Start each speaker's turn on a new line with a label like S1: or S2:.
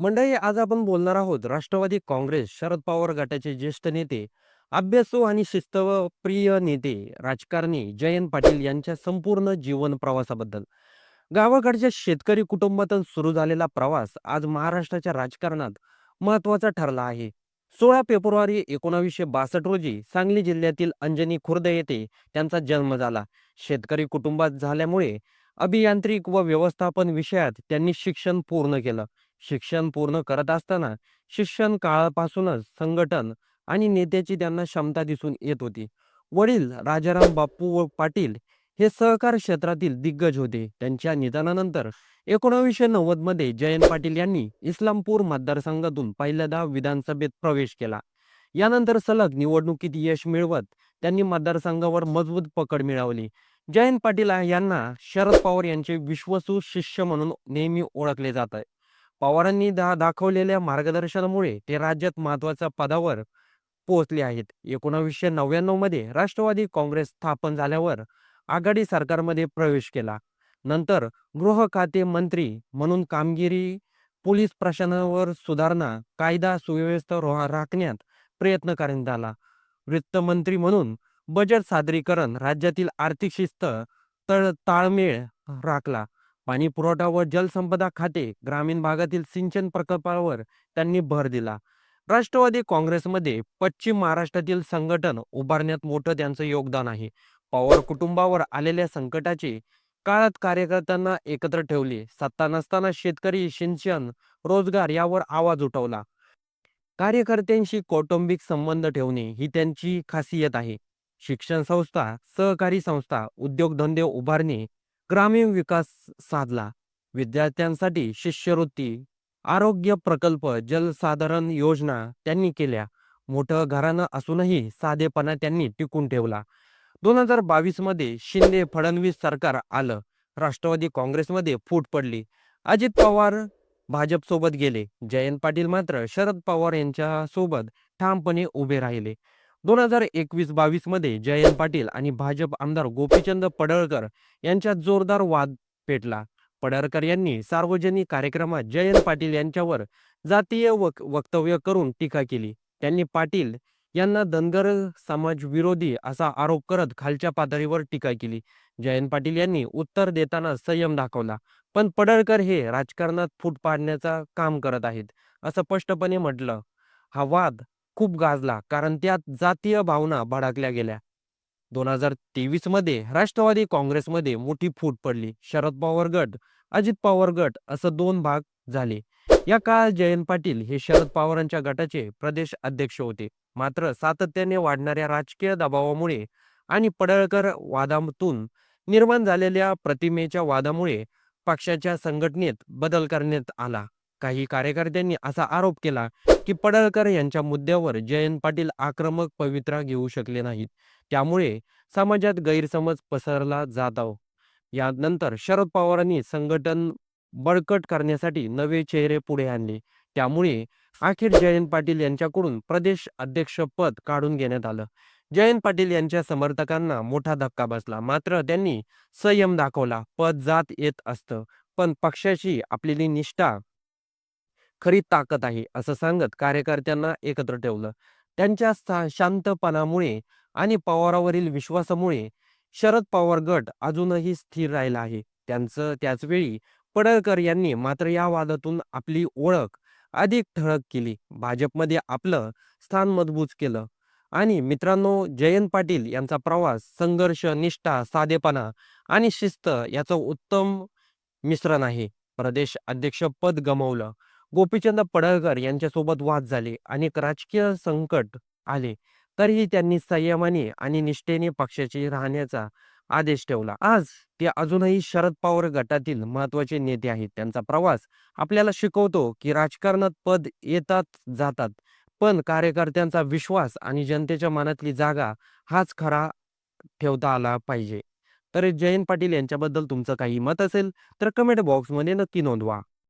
S1: मंडळी आज आपण बोलणार आहोत राष्ट्रवादी काँग्रेस शरद पवार गटाचे ज्येष्ठ नेते अभ्यासू आणि शिस्तप्रिय नेते राजकारणी जयंत पाटील यांच्या संपूर्ण जीवन प्रवासाबद्दल. गावाकडच्या शेतकरी कुटुंबातून सुरू झालेला प्रवास आज महाराष्ट्राच्या राजकारणात महत्त्वाचा ठरला आहे. सोळा फेब्रुवारी एकोणावीसशे बासष्ट रोजी सांगली जिल्ह्यातील अंजनी खुर्द येथे त्यांचा जन्म झाला. शेतकरी कुटुंबात झाल्यामुळे अभियांत्रिक व व्यवस्थापन विषयात त्यांनी शिक्षण पूर्ण केलं. शिक्षण पूर्ण करत असताना शिक्षण काळापासूनच संघटन आणि नेत्याची त्यांना क्षमता दिसून येत होती. वडील राजाराम बापू व पाटील हे सहकार क्षेत्रातील दिग्गज होते. त्यांच्या निधनानंतर एकोणावीसशे नव्वदमध्ये जयंत पाटील यांनी इस्लामपूर मतदारसंघातून पहिल्यांदा विधानसभेत प्रवेश केला. यानंतर सलग निवडणुकीत यश मिळवत त्यांनी मतदारसंघावर मजबूत पकड मिळवली. जयंत पाटील यांना शरद पवार यांचे विश्वसू शिष्य म्हणून नेहमी ओळखले जात. आहे पवारांनी दा दाखवलेल्या मार्गदर्शनामुळे ते राज्यात महत्त्वाच्या पदावर पोहोचले आहेत. एकोणावीसशे नव्याण्णवमध्ये राष्ट्रवादी काँग्रेस स्थापन झाल्यावर आघाडी सरकारमध्ये प्रवेश केला. नंतर गृह खाते मंत्री म्हणून कामगिरी पोलीस प्रशासनावर सुधारणा कायदा सुव्यवस्था राखण्यात प्रयत्न करण्यात आला. वित्तमंत्री म्हणून बजेट सादरीकरण राज्यातील आर्थिक शिस्त तळ ताळमेळ राखला. पाणी पुरवठा व जलसंपदा खाते ग्रामीण भागातील सिंचन प्रकल्पावर त्यांनी भर दिला. राष्ट्रवादी काँग्रेसमध्ये पश्चिम महाराष्ट्रातील संघटन उभारण्यात मोठं त्यांचं योगदान आहे. पवार कुटुंबावर आलेल्या संकटाचे काळात कार्यकर्त्यांना एकत्र ठेवले. सत्ता नसताना शेतकरी सिंचन रोजगार यावर आवाज उठवला. कार्यकर्त्यांशी कौटुंबिक संबंध ठेवणे ही त्यांची खासियत आहे. शिक्षण संस्था सहकारी संस्था उद्योगधंदे उभारणे ग्रामीण विकास साधला. विद्यार्थ्यांसाठी शिष्यवृत्ती आरोग्य प्रकल्प जलसाधारण योजना त्यांनी केल्या. मोठं घराणं असूनही साधेपणा त्यांनी टिकून ठेवला. दोन हजार बावीसमध्ये शिंदे फडणवीस सरकार आलं. राष्ट्रवादी काँग्रेसमध्ये फूट पडली. अजित पवार भाजप सोबत गेले. जयंत पाटील मात्र शरद पवार यांच्या सोबत ठामपणे उभे राहिले. दोन हजार एकवीस बावीसमध्ये जयंत पाटील आणि भाजप आमदार गोपीचंद पडळकर यांच्यात जोरदार वाद पेटला. पडळकर यांनी सार्वजनिक कार्यक्रमात जयंत पाटील यांच्यावर जातीय वक वक्तव्य करून टीका केली. त्यांनी पाटील यांना धनगर समाज विरोधी असा आरोप करत खालच्या पातळीवर टीका केली. जयंत पाटील यांनी उत्तर देताना संयम दाखवला पण पडळकर हे राजकारणात फूट पाडण्याचा काम करत आहेत असं स्पष्टपणे म्हटलं. हा वाद खूप गाजला कारण त्यात जातीय भावना भडकल्या गेल्या. दोन हजार तेवीसमध्ये राष्ट्रवादी काँग्रेसमध्ये मोठी फूट पडली. शरद पवार गट अजित पवार गट असं दोन भाग झाले. या काळात जयंत पाटील हे शरद पवारांच्या गटाचे प्रदेश अध्यक्ष होते. मात्र सातत्याने वाढणाऱ्या राजकीय दबावामुळे आणि पडळकर वादातून निर्माण झालेल्या प्रतिमेच्या वादामुळे पक्षाच्या संघटनेत बदल करण्यात आला. काही कार्यकर्त्यांनी असा आरोप केला की पडळकर यांच्या मुद्द्यावर जयंत पाटील आक्रमक पवित्रा घेऊ शकले नाहीत. त्यामुळे समाजात गैरसमज पसरला जात. आहो यानंतर शरद पवारांनी संघटन बळकट करण्यासाठी नवे चेहरे पुढे आणले. त्यामुळे अखेर जयंत पाटील यांच्याकडून प्रदेश अध्यक्षपद काढून घेण्यात आलं. जयंत पाटील यांच्या समर्थकांना मोठा धक्का बसला. मात्र त्यांनी संयम दाखवला. पद जात येत असतं. पण पक्षाची आपलेली निष्ठा खरी ताकद आहे असं सांगत कार्यकर्त्यांना एकत्र ठेवलं. त्यांच्या शांतपणामुळे आणि पवारावरील विश्वासामुळे शरद पवार गट अजूनही स्थिर राहिला आहे. त्यांचं त्याचवेळी पडळकर यांनी मात्र या वादातून आपली ओळख अधिक ठळक केली. भाजपमध्ये आपलं स्थान मजबूत केलं. आणि मित्रांनो जयंत पाटील यांचा प्रवास संघर्ष निष्ठा साधेपणा आणि शिस्त याचं उत्तम मिश्रण आहे. प्रदेश अध्यक्ष पद गमावलं. गोपीचंद पडळकर यांच्यासोबत वाद झाले अनेक राजकीय संकट आले. तरीही त्यांनी संयमाने आणि निष्ठेने पक्षाचे राहण्याचा आदेश ठेवला. आज ते अजूनही शरद पवार गटातील महत्त्वाचे नेते आहेत. त्यांचा प्रवास आपल्याला शिकवतो की राजकारणात पद येतात जातात. पण कार्यकर्त्यांचा विश्वास आणि जनतेच्या मनातली जागा हाच खरा ठेवता आला पाहिजे. तर जयंत पाटील यांच्याबद्दल तुमचं काही मत असेल तर कमेंट बॉक्समध्ये नक्की नोंदवा.